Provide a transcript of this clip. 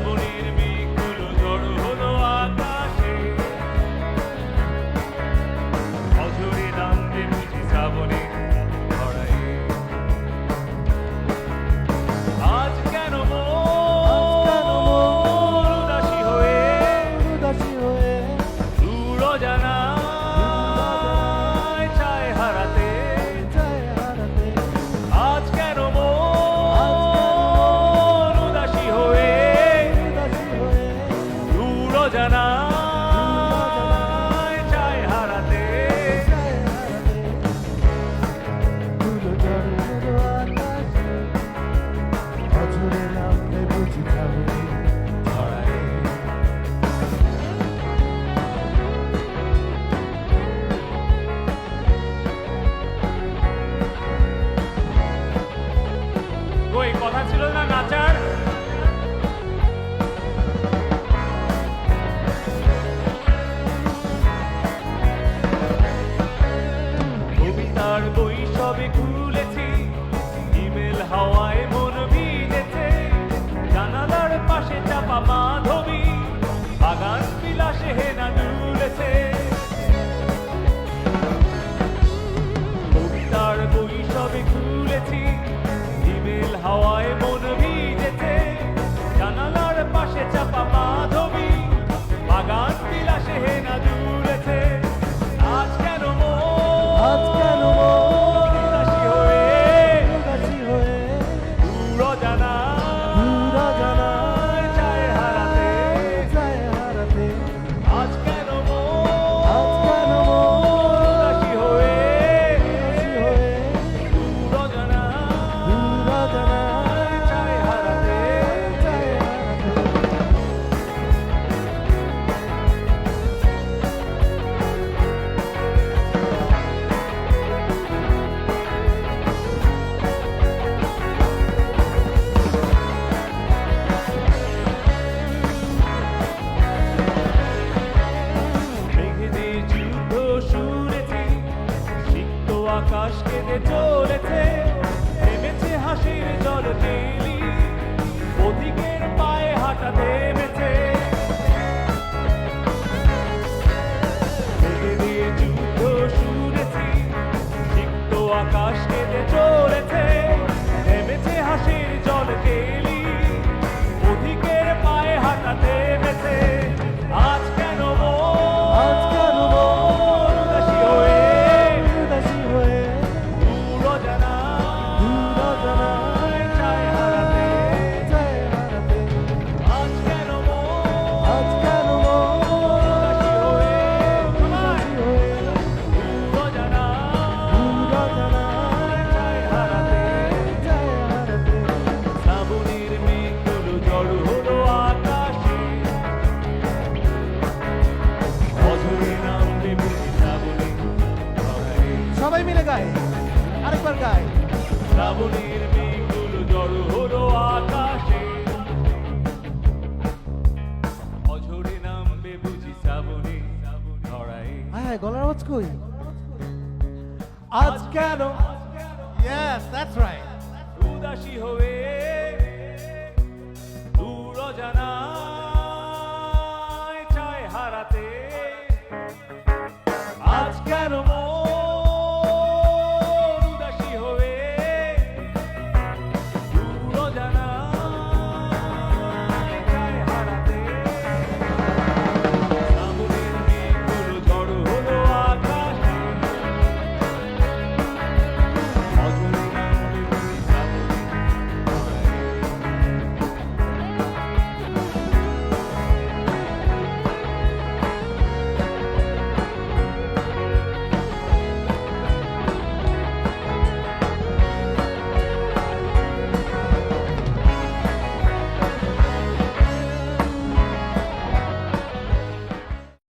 Alboni কই কথা ছিল না নাচার কবিতার বই সবে খুলেছি, ইমেল হাওয়ায় মন ভিজেছে, জানালার পাশে চাপা মাধবী। শ্বাস কেঁদে চলেছে থেমেছে হাসির জল নীলি অধিকের পায়ে হাঁটা দেবে গাই আরেকবার গাই শ্রাবণীর মেঘগুলো জড় হলো আকাশে। অঝরে নামবে বুঝি শ্রাবণী ধরাই হ্যাঁ গলার আওয়াজ কই? আজ কেন? ইয়েস দ্যাটস রাইট উদাসী হবে দূর জানা চায় হারাতে। আজ কেন